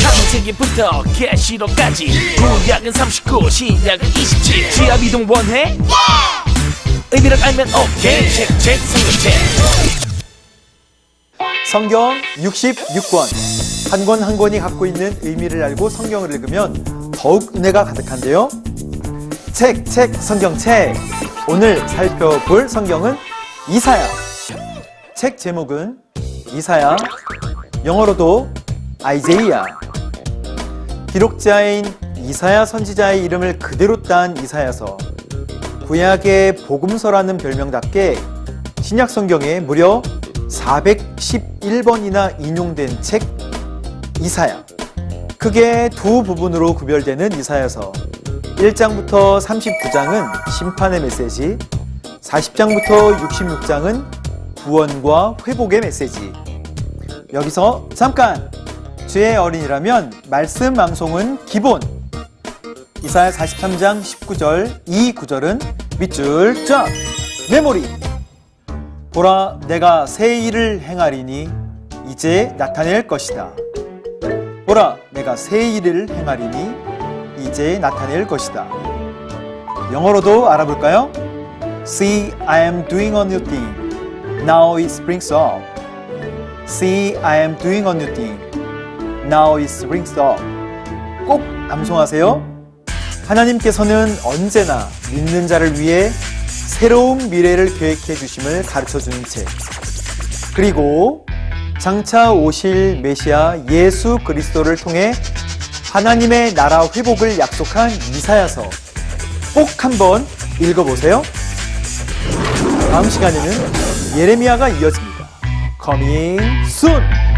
창세기부터 계시록까지 구약은 39 신약은 27 지압 이동 원해? 의미를 알면 오케이 책책 성경책 성경 66권. 한권한 권이 갖고 있는 의미를 알고 성경을 읽으면 더욱 은혜가 가득한데요. 책, 책, 성경책. 오늘 살펴볼 성경은 이사야. 책 제목은 이사야. 영어로도 아이제이야. 기록자인 이사야 선지자의 이름을 그대로 딴 이사야서. 구약의 복음서라는 별명답게 신약 성경에 무려 411번이나 인용된 책 이사야. 크게 두 부분으로 구별되는 이사야서. 1장부터 39장은 심판의 메시지, 40장부터 66장은 구원과 회복의 메시지. 여기서 잠깐! 주의 어린이라면 말씀 암송은 기본. 이사야 43장 19절 이 구절은 밑줄 쫙! 메모리! 보라 내가 새 일을 행하리니 이제 나타낼 것이다. 보라 내가 새 일을 행하리니 이제 나타낼 것이다. 영어로도 알아볼까요? See, I am doing a new thing. Now it springs up. See, I am doing a new thing. Now it springs up. 꼭 암송하세요. 하나님께서는 언제나 믿는 자를 위해 새로운 미래를 계획해 주심을 가르쳐 주는 책. 그리고 장차 오실 메시아 예수 그리스도를 통해 하나님의 나라 회복을 약속한 이사야서 꼭 한번 읽어보세요. 다음 시간에는 예레미야가 이어집니다. Coming soon!